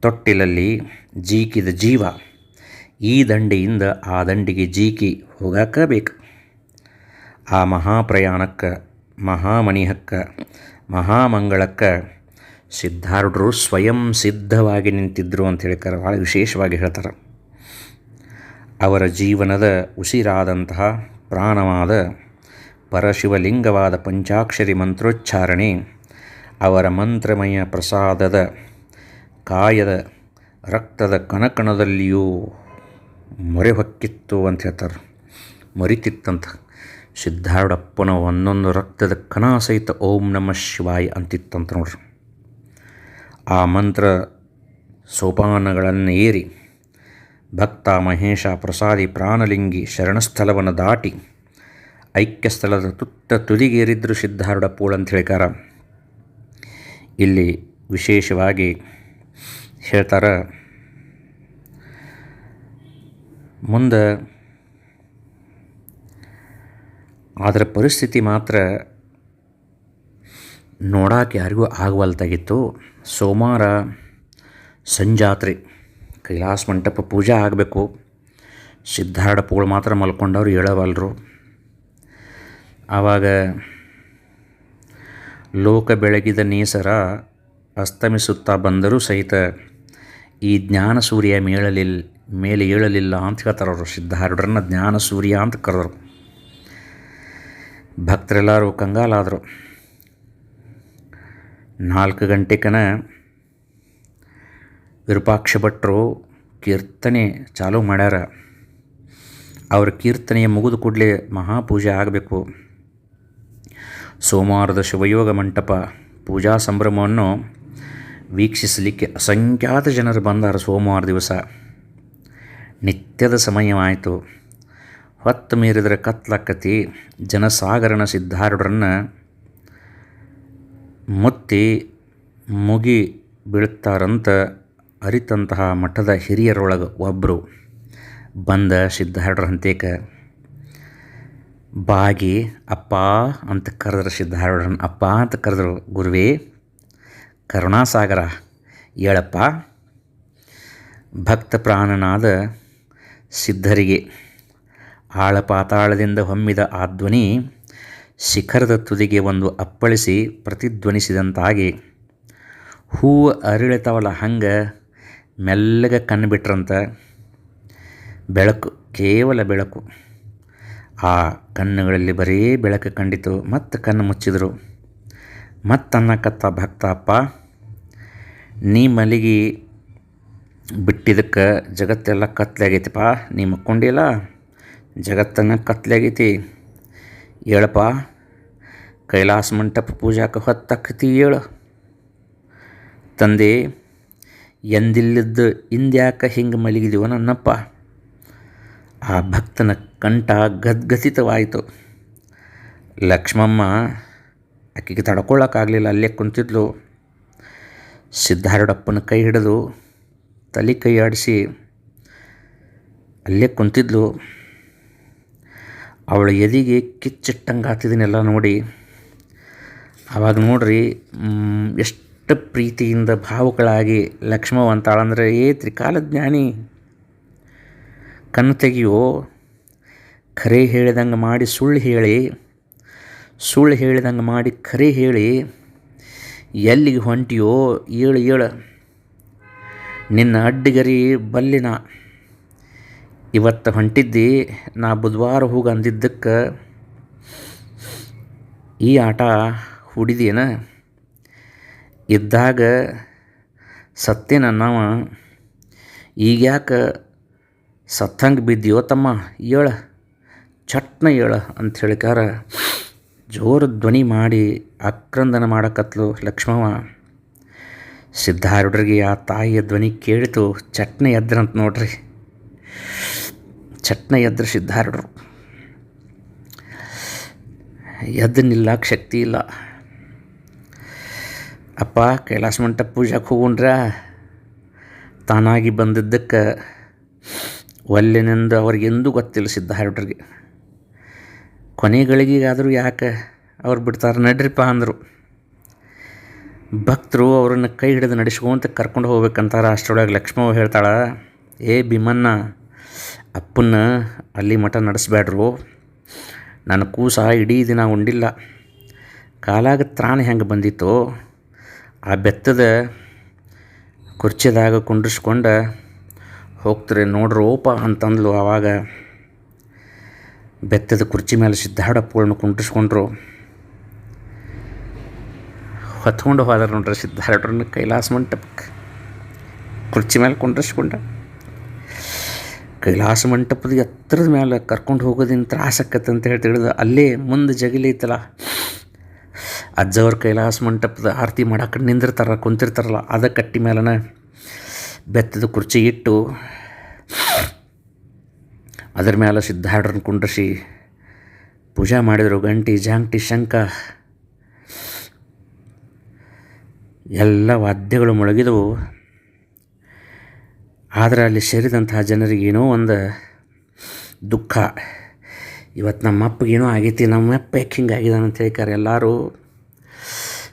ತೊಟ್ಟಿಲಲ್ಲಿ ಜೀಕಿದ ಜೀವ, ಈ ದಂಡೆಯಿಂದ ಆ ದಂಡಿಗೆ ಜೀಕಿ ಹೋಗಾಕ ಬೇಕು ಆ ಮಹಾಪ್ರಯಾಣಕ್ಕೆ, ಮಹಾಮಣಿಹಕ್ಕೆ, ಮಹಾಮಂಗಳಕ್ಕೆ ಸಿದ್ಧಾರ್ಢರು ಸ್ವಯಂ ಸಿದ್ಧವಾಗಿ ನಿಂತಿದ್ದರು ಅಂತ ಹೇಳ್ತಾರೆ ಭಾಳ ವಿಶೇಷವಾಗಿ ಹೇಳ್ತಾರೆ. ಅವರ ಜೀವನದ ಉಸಿರಾದಂತಹ ಪ್ರಾಣವಾದ ಪರಶಿವಲಿಂಗವಾದ ಪಂಚಾಕ್ಷರಿ ಮಂತ್ರೋಚ್ಚಾರಣೆ ಅವರ ಮಂತ್ರಮಯ ಪ್ರಸಾದದ ಕಾಯದ ರಕ್ತದ ಕಣಕಣದಲ್ಲಿಯೂ ಮೊರೆ ಹೊಕ್ಕಿತ್ತು ಅಂತ ಹೇಳ್ತಾರೆ. ಮರಿತಿತ್ತಂತ. ಸಿದ್ಧಾರೂಢಪ್ಪನ ಒಂದೊಂದು ರಕ್ತದ ಕಣ ಸಹಿತ ಓಂ ನಮ ಶಿವಾಯ ಅಂತಿತ್ತಂತ ನೋಡ್ರಿ. ಆ ಮಂತ್ರ ಸೋಪಾನಗಳನ್ನು ಏರಿ ಭಕ್ತ ಮಹೇಶ ಪ್ರಸಾದಿ ಪ್ರಾಣಲಿಂಗಿ ಶರಣಸ್ಥಳವನ್ನು ದಾಟಿ ಐಕ್ಯಸ್ಥಳದ ತುತ್ತ ತುದಿಗೇರಿದ್ರು ಸಿದ್ಧಾರೂಢ ಅಂತ ಹೇಳ್ಕಾರ. ಇಲ್ಲಿ ವಿಶೇಷವಾಗಿ ಹೇಳ್ತಾರೆ, ಮುಂದೆ ಅದರ ಪರಿಸ್ಥಿತಿ ಮಾತ್ರ ನೋಡಕ್ಕೆ ಯಾರಿಗೂ ಆಗವಲ್ತಾಗಿತ್ತು ಸೋಮವಾರ ಸಂಜಾತ್ರಿ ಕೈಲಾಸ ಮಂಟಪ ಪೂಜೆ ಆಗಬೇಕು. ಸಿದ್ಧಾರ್ಡಪ್ಪಗಳು ಮಾತ್ರ ಮಲ್ಕೊಂಡವ್ರು ಹೇಳವಲ್ರು. ಆವಾಗ ಲೋಕ ಬೆಳಗಿದ ನೀಸರ ಅಸ್ತಮಿಸುತ್ತಾ ಬಂದರೂ ಸಹಿತ ಈ ಜ್ಞಾನ ಸೂರ್ಯ ಮೇಳಲಿಲ್ಲ ಮೇಲೆ ಏಳಲಿಲ್ಲ ಅಂತ ಹೇಳ್ತಾರೆ ಅವರು ಸಿದ್ಧಾರೂಢರನ್ನ ಜ್ಞಾನ ಸೂರ್ಯ ಅಂತ ಕರೆದರು. ಭಕ್ತರೆಲ್ಲರೂ ಕಂಗಾಲಾದರು. ನಾಲ್ಕು ಗಂಟೆಕನ ವಿರೂಪಾಕ್ಷ ಭಟ್ರು ಕೀರ್ತನೆ ಚಾಲೂ ಮಾಡ್ಯಾರ. ಅವ್ರ ಕೀರ್ತನೆಯ ಮುಗಿದು ಕೂಡಲೇ ಮಹಾಪೂಜೆ ಆಗಬೇಕು. ಸೋಮವಾರದ ಶಿವಯೋಗ ಮಂಟಪ ಪೂಜಾ ಸಂಭ್ರಮವನ್ನು ವೀಕ್ಷಿಸಲಿಕ್ಕೆ ಅಸಂಖ್ಯಾತ ಜನರು ಬಂದಾರ ಸೋಮವಾರ ದಿವಸ. ನಿತ್ಯದ ಸಮಯವಾಯಿತು. ಹೊತ್ತು ಮೀರಿದರೆ ಕತ್ಲಕ್ಕತಿ ಜನಸಾಗರನ ಸಿದ್ಧಾರೂಢರನ್ನು ಮುತ್ತಿ ಮುಗಿ ಬೀಳ್ತಾರಂತ ಅರಿತಂತಹ ಮಠದ ಹಿರಿಯರೊಳಗೆ ಒಬ್ಬರು ಬಂದ ಸಿದ್ಧಾರೂಢರ ಹಂತೇಕ, ಬಾಗಿ ಅಪ್ಪ ಅಂತ ಕರೆದ್ರು ಸಿದ್ಧಾರೂಢರನ್ನ. ಅಪ್ಪ ಅಂತ ಕರೆದ್ರು, ಗುರುವೇ ಕರುಣಾಸಾಗರ ಏಳಪ್ಪ ಭಕ್ತ ಪ್ರಾಣನಾದ ಸಿದ್ಧರಿಗೆ ಆಳ ಪಾತಾಳದಿಂದ ಹೊಮ್ಮಿದ ಆ ಧ್ವನಿ ಶಿಖರದ ತುದಿಗೆ ಒಂದು ಅಪ್ಪಳಿಸಿ ಪ್ರತಿಧ್ವನಿಸಿದಂತಾಗಿ, ಹೂವು ಅರಳಿತಾವಲ್ಲ ಹಂಗೆ ಮೆಲ್ಲಗೆ ಕಣ್ಣು ಬಿಟ್ರಂತ ಬೆಳಕು, ಕೇವಲ ಬೆಳಕು. ಆ ಕಣ್ಣುಗಳಲ್ಲಿ ಬರೀ ಬೆಳಕು ಕಂಡಿತು, ಮತ್ತು ಕಣ್ಣು ಮುಚ್ಚಿದರು. ಮತ್ತನ್ನಕತ್ತ ಭಕ್ತ ಅಪ್ಪ ನೀ ಮಲಗಿ ಬಿಟ್ಟಿದ್ದಕ್ಕೆ ಜಗತ್ತೆಲ್ಲ ಕತ್ಲಾಗೈತಿಪ್ಪ. ನೀ ಮಕ್ಕೊಂಡಿಲ್ಲ ಜಗತ್ತನ್ನ ಕತ್ಲಾಗೈತಿ. ಹೇಳಪ್ಪ, ಕೈಲಾಸ ಮಂಟಪ ಪೂಜಾಕ ಹೊತ್ತಾಕತಿ ಹೇಳು. ತಂದೆ ಎಂದಿಲ್ಲದ್ದು ಇಂದ್ಯಾಕ ಹಿಂಗೆ ಮಲಗಿದೀವ ನನ್ನಪ್ಪ. ಆ ಭಕ್ತನ ಕಂಠ ಗದ್ಗದಿತವಾಯಿತು ಲಕ್ಷ್ಮಮ್ಮ ಆಕೆಗೆ ತಡ್ಕೊಳ್ಳೋಕ್ಕಾಗಲಿಲ್ಲ ಅಲ್ಲೇ ಕುಂತಿದ್ಲು. ಸಿದ್ಧಾರೂಢಪ್ಪನ ಕೈ ಹಿಡಿದು ತಲೆ ಕೈ ಅಲ್ಲೇ ಕುಂತಿದ್ಲು. ಅವಳ ಎದಿಗೆ ಕಿಚ್ಚಿಟ್ಟಂಗೆ ಆತಿದ್ದನ್ನೆಲ್ಲ ನೋಡಿ. ಆವಾಗ ನೋಡ್ರಿ ಎಷ್ಟು ಪ್ರೀತಿಯಿಂದ ಭಾವುಗಳಾಗಿ ಲಕ್ಷ್ಮವ್ವ ಅಂತಾಳಂದ್ರೆ ಏ ತ್ರಿಕಾಲಜ್ಞಾನಿ, ಕಣ್ಣು ತೆಗಿಯೋ ಖರೆ ಹೇಳಿದಂಗೆ ಮಾಡಿ ಸುಳ್ಳು ಹೇಳಿ, ಸುಳ್ಳು ಹೇಳಿದಂಗೆ ಮಾಡಿ ಖರೆ ಹೇಳಿ ಎಲ್ಲಿಗೆ ಹೊಂಟಿಯೋ ಏಳು ಏಳು, ನಿನ್ನ ಅಡ್ಡಿಗರಿ ಬಲ್ಲಿನ. ಇವತ್ತು ಹೊಂಟಿದ್ದಿ ನಾ ಬುಧವಾರ ಹೋಗಿ ಅಂದಿದ್ದಕ್ಕೆ. ಈ ಆಟ ಹೂಡಿದೇನ ಇದ್ದಾಗ ಸತ್ತೇನ ನಾವ? ಈಗ ಯಾಕೆ ಸತ್ತಂಗೆ ಬಿದ್ದೀವೋ ತಮ್ಮ? ಏಳ, ಚಟ್ನ ಏಳ ಅಂತ ಹೇಳಿಕಾರ. ಜೋರು ಧ್ವನಿ ಮಾಡಿ ಆಕ್ರಂದನ ಮಾಡಕತ್ಲು ಲಕ್ಷ್ಮವ. ಸಿದ್ಧಾರೂಢರಿಗೆ ಆ ತಾಯಿಯ ಧ್ವನಿ ಕೇಳಿತು ಚಟ್ನೆ ಎದ್ರಂತ ನೋಡ್ರಿ. ಚಟ್ನೆ ಎದ್ರ ಸಿದ್ಧಾರೂಢರು. ಎದ್ದು ನಿಲ್ಲಕ್ಕೆ ಶಕ್ತಿ ಇಲ್ಲ. ಅಪ್ಪ, ಕೈಲಾಸ ಮಂಟಪ ಪೂಜಾಕ್ಕೆ ಹೋಗೊಂಡ್ರ ತಾನಾಗಿ ಬಂದಿದ್ದಕ್ಕೆ ಒಲ್ಲೆನೆಂದು ಅವ್ರಿಗೆಂದೂ ಗೊತ್ತಿಲ್ಲ ಸಿದ್ಧಾರೂಢರಿಗೆ. ಕೊನೆಗಳಿಗಾದರೂ ಯಾಕೆ ಅವ್ರು ಬಿಡ್ತಾರೆ? ನಡ್ರಿಪ್ಪ ಅಂದರು. ಭಕ್ತರು ಅವ್ರನ್ನ ಕೈ ಹಿಡಿದು ನಡೆಸ್ಕೊಂತ ಕರ್ಕೊಂಡು ಹೋಗ್ಬೇಕಂತಾರೆ ಅಷ್ಟರೊಳಗೆ ಲಕ್ಷ್ಮವ್ವ ಹೇಳ್ತಾಳೆ, ಏ ಭೀಮನ್ನ ಅಪ್ಪನ್ನ ಅಲ್ಲಿ ಮಠ ನಡೆಸ್ಬೇಡ್ರು ನನ್ನ ಕೂಸ ಇಡೀ ದಿನ ಉಂಡಿಲ್ಲ. ಕಾಲಾಗ ತ್ರಾಣ ಹೆಂಗೆ ಬಂದಿತ್ತು, ಆ ಬೆತ್ತದ ಕುರ್ಚಿದಾಗ ಕುಂಡ್ರಿಸ್ಕೊಂಡು ಹೋಗ್ತಾರೆ ನೋಡ್ರೋಪ ಅಂತಂದ್ಲು ಆವಾಗ ಬೆತ್ತದ ಕುರ್ಚಿ ಮೇಲೆ ಸಿದ್ಧಾರ್ಡಪ್ಪಗಳನ್ನು ಕುಂಡ್ರಿಸ್ಕೊಂಡ್ರು. ಹೊತ್ಕೊಂಡು ಹೋದ್ರ ನೋಡ್ರಿ ಸಿದ್ಧಾರೂಢರನ್ನ ಕೈಲಾಸ ಮಂಟಪಕ್ಕೆ. ಕುರ್ಚಿ ಮೇಲೆ ಕುಂಡ್ರಿಸ್ಕೊಂಡ ಕೈಲಾಸ ಮಂಟಪದ ಎತ್ತರದ ಮೇಲೆ ಕರ್ಕೊಂಡು ಹೋಗೋದಿನ ತ್ರಾಸಕ್ಕತ್ತೆ ಅಂತ ಹೇಳಿ ತಿಳಿದು ಅಲ್ಲೇ ಮುಂದೆ ಜಗಿಲಿ ಐತಲ್ಲ. ಅಜ್ಜವ್ರ ಕೈಲಾಸ ಮಂಟಪದ ಆರತಿ ಮಾಡಕ್ಕೆ ನಿಂದಿರ್ತಾರ, ಕುಂತಿರ್ತಾರಲ್ಲ, ಅದ ಕಟ್ಟಿ ಮೇಲನ ಬೆತ್ತದ ಕುರ್ಚಿ ಇಟ್ಟು ಅದ್ರ ಮೇಲೆ ಸಿದ್ಧಾರೂಢರನ್ನ ಕುಂಡ್ರಿಸಿ ಪೂಜೆ ಮಾಡಿದರು, ಗಂಟಿ ಜಾಂಗ್ಟಿ ಶಂಕ ಎಲ್ಲ ವಾದ್ಯಗಳು ಮೊಳಗಿದವು. ಆದರೆ ಅಲ್ಲಿ ಸೇರಿದಂತಹ ಜನರಿಗೆ ಏನೋ ಒಂದು ದುಃಖ. ಇವತ್ತು ನಮ್ಮ ಅಪ್ಪಗೇನೋ ಆಗೈತಿ, ನಮ್ಮ ಅಪ್ಪ ಯಾಕೆ ಹಿಂಗೆ ಆಗಿದಾನೆ ಅಂತ ಹೇಳ್ತಾರೆ. ಎಲ್ಲರೂ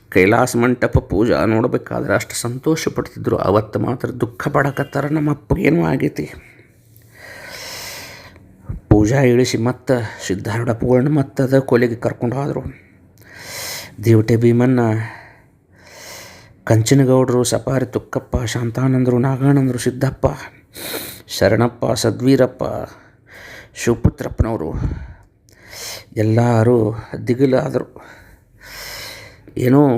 ಕೈಲಾಸ ಮಂಟಪ ಪೂಜಾ ನೋಡಬೇಕಾದ್ರೆ ಅಷ್ಟು ಸಂತೋಷ ಪಡ್ತಿದ್ರು. ಅವತ್ತು ಮಾತ್ರ ದುಃಖ ಪಡಕತ್ತಾರ, ನಮ್ಮ ಅಪ್ಪಗೇನೋ ಆಗೈತಿ. ಪೂಜಾ ಇಳಿಸಿ ಮತ್ತೆ ಪೂರ್ಣ ಮತ್ತೆ ಅದ ಕೊಲೆಗೆ ಕರ್ಕೊಂಡು ಹೋದರು. ದೇವಟೆ ಭೀಮನ್ನ ಕಂಚನಗೌಡರು ಸಪಾರಿ ತುಕ್ಕಪ್ಪ, ಶಾಂತಾನಂದರು, ನಾಗಾನಂದರು, ಸಿದ್ದಪ್ಪ, ಶರಣಪ್ಪ, ಸದ್ವೀರಪ್ಪ, ಶಿವಪುತ್ರಪ್ಪನವರು ಎಲ್ಲರೂ ದಿಗಿಲಾದರು. ಏನೋ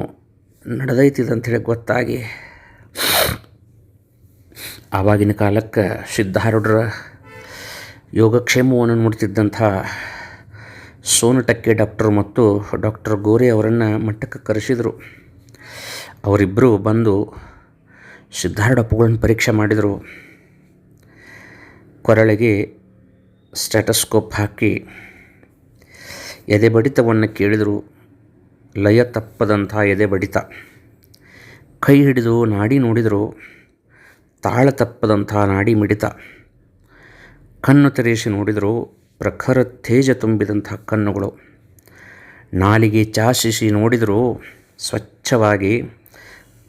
ನಡೆದೈತಿದೆ ಅಂಥೇಳಿ ಗೊತ್ತಾಗಿ. ಆವಾಗಿನ ಕಾಲಕ್ಕೆ ಸಿದ್ಧಾರೂಢರ ಯೋಗಕ್ಷೇಮವನ್ನು ನೋಡ್ತಿದ್ದಂಥ ಸೋನಟಕ್ಕೆ ಡಾಕ್ಟರ್ ಮತ್ತು ಡಾಕ್ಟರ್ ಗೋರೆ ಅವರನ್ನು ಮಟ್ಟಕ್ಕೆ ಕರೆಸಿದರು. ಅವರಿಬ್ಬರು ಬಂದು ಸಿದ್ಧಾರೂಢಪ್ಪಗಳನ್ನ ಪರೀಕ್ಷೆ ಮಾಡಿದರು. ಕೊರಳಿಗೆ ಸ್ಟ್ಯಾಟಸ್ಕೋಪ್ ಹಾಕಿ ಎದೆ ಬಡಿತವನ್ನು ಕೇಳಿದರು. ಲಯ ತಪ್ಪದಂಥ ಎದೆ ಬಡಿತ ಕೈ ಹಿಡಿದು ನಾಡಿ ನೋಡಿದರು. ತಾಳ ತಪ್ಪದಂಥ ನಾಡಿ ಮಿಡಿತ. ಕಣ್ಣು ತೆರೆಸಿ ನೋಡಿದರೂ ಪ್ರಖರ ತೇಜ ತುಂಬಿದಂಥ ಕಣ್ಣುಗಳು. ನಾಲಿಗೆ ಚಾಚಿಸಿ ನೋಡಿದರೂ ಸ್ವಚ್ಛವಾಗಿ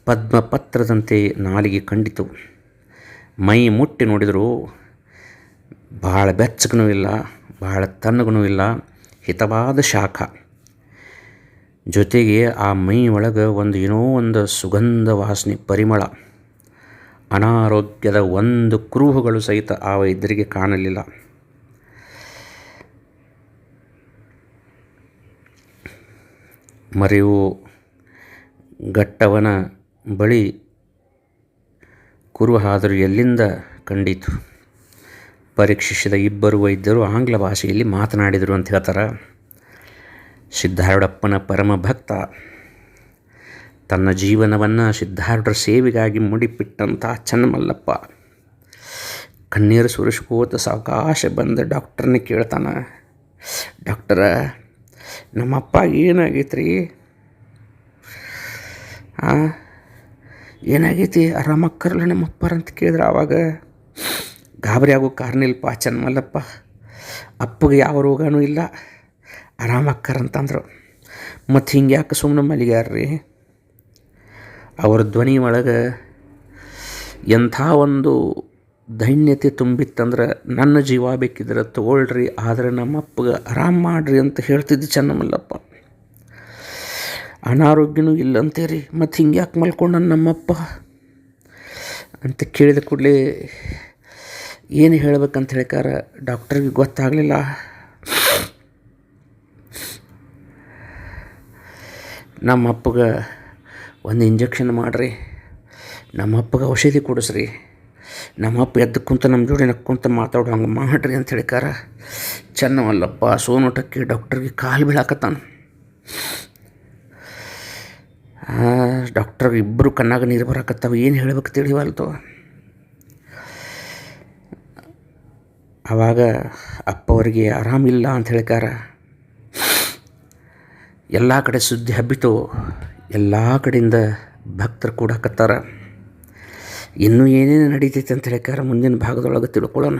ಪದ್ಮಪತ್ರದಂತೆ ನಾಲಿಗೆ ಕಂಡಿತು. ಮೈ ಮುಟ್ಟಿ ನೋಡಿದರೂ ಭಾಳ ಬೆಚ್ಚಗೂ ಇಲ್ಲ, ಭಾಳ ತಣ್ಣಗೂ ಇಲ್ಲ, ಹಿತವಾದ ಶಾಖ. ಜೊತೆಗೆ ಆ ಮೈ ಒಳಗೆ ಒಂದು ಏನೋ ಒಂದು ಸುಗಂಧ ವಾಸನೆ, ಪರಿಮಳ. ಅನಾರೋಗ್ಯದ ಒಂದು ಕುರುಹುಗಳು ಸಹಿತ ಆ ವೈದ್ಯರಿಗೆ ಕಾಣಲಿಲ್ಲ. ಮರಿವು ಘಟ್ಟವನ ಬಳಿ ಕುರುಹಾದರೂ ಎಲ್ಲಿಂದ ಕಂಡಿತು? ಪರೀಕ್ಷಿಸಿದ ಇಬ್ಬರು ವೈದ್ಯರು ಆಂಗ್ಲ ಭಾಷೆಯಲ್ಲಿ ಮಾತನಾಡಿದರು ಅಂತ ಹೇಳ್ತಾರೆ? ಸಿದ್ಧಾರೂಢಪ್ಪನ ಪರಮ ಭಕ್ತ ತನ್ನ ಜೀವನವನ್ನು ಸಿದ್ಧಾರ್ಥರ ಸೇವೆಗಾಗಿ ಮುಡಿಪಿಟ್ಟಂಥ ಚನ್ನಮಲ್ಲಪ್ಪ. ಕಣ್ಣೀರು ಸುರಿಸ್ಕೋತ ಸಾವಕಾಶ ಬಂದ ಡಾಕ್ಟರ್ನ ಕೇಳ್ತಾನೆ, ಡಾಕ್ಟರ, ನಮ್ಮಪ್ಪ ಏನಾಗೈತ್ರಿ? ಹಾಂ ಏನಾಗೈತಿ? ಆರಾಮಕ್ಕರಲ್ಲ ನಮ್ಮಪ್ಪರ ಅಂತ ಕೇಳಿದ್ರೆ ಆವಾಗ ಗಾಬರಿ ಆಗೋ ಕಾರಣ ಇಲ್ಲಪ್ಪ ಚನ್ನಮಲ್ಲಪ್ಪ. ಅಪ್ಪಗೆ ಯಾವ ರೋಗನೂ ಇಲ್ಲ. ಆರಾಮಕ್ಕರಂತಂದ್ರು ಮತ್ತು ಹಿಂಗೆ ಯಾಕೆ ಸುಮ್ಮನೆ ಮಲಿಗ್ಯಾರ್ರಿ? ಅವ್ರ ಧ್ವನಿ ಒಳಗೆ ಎಂಥ ಒಂದು ದೈನ್ಯತೆ ತುಂಬಿತ್ತಂದ್ರೆ ನನ್ನ ಜೀವ ಬೇಕಿದ್ರೆ ತಗೊಳ್ರಿ, ಆದರೆ ನಮ್ಮಪ್ಪಗೆ ಆರಾಮ ಮಾಡ್ರಿ ಅಂತ ಹೇಳ್ತಿದ್ದು ಚೆನ್ನಮಲ್ಲಪ್ಪ. ಅನಾರೋಗ್ಯನೂ ಇಲ್ಲಂತೇರಿ, ಮತ್ತು ಹಿಂಗೆ ಯಾಕೆ ಮಲ್ಕೊಂಡ ನಮ್ಮಪ್ಪ? ಅಂತ ಕೇಳಿದ ಕೂಡಲೇ ಏನು ಹೇಳ್ಬೇಕಂತ ಹೇಳಿಕಾರ, ಡಾಕ್ಟ್ರಿಗೆ ಗೊತ್ತಾಗಲಿಲ್ಲ. ನಮ್ಮ ಅಪ್ಪಗೆ ಒಂದು ಇಂಜೆಕ್ಷನ್ ಮಾಡಿರಿ. ನಮ್ಮ ಅಪ್ಪಗೆ ಔಷಧಿ ಕೊಡಿಸ್ರಿ. ನಮ್ಮ ಅಪ್ಪ ಎದ್ದು ಕುಂತ ನಮ್ಮ ಜೋಡಿ ನಕ್ಕೊಂತ ಮಾತಾಡೋ ಹಂಗೆ ಮಾಡಿರಿ ಅಂತ ಹೇಳಿಕಾರ ಚೆನ್ನವಲ್ಲಪ್ಪ ಸೋನೋಟಕ್ಕೆ ಡಾಕ್ಟ್ರಿಗೆ ಕಾಲು ಬೀಳಾಕತ್ತಾನ. ಡಾಕ್ಟರ್ ಇಬ್ಬರು ಕಣ್ಣಾಗ ನೀರು ಬರಾಕತ್ತಾವ, ಏನು ಹೇಳ್ಬೇಕು ತಿಳಿವಲ್ತು ಆವಾಗ ಅಪ್ಪವರಿಗೆ ಆರಾಮಿಲ್ಲ ಅಂತ ಹೇಳಿಕಾರ ಎಲ್ಲ ಕಡೆ ಸುದ್ದಿ ಹಬ್ಬಿತು. ಎಲ್ಲ ಕಡೆಯಿಂದ ಭಕ್ತರು ಕೂಡಕತ್ತಾರ ಇನ್ನೂ ಏನೇನು ನಡೀತೈತೆ ಅಂತ ಹೇಳಿಕಾರ ಮುಂದಿನ ಭಾಗದೊಳಗೆ ತಿಳ್ಕೊಳ್ಳೋಣ.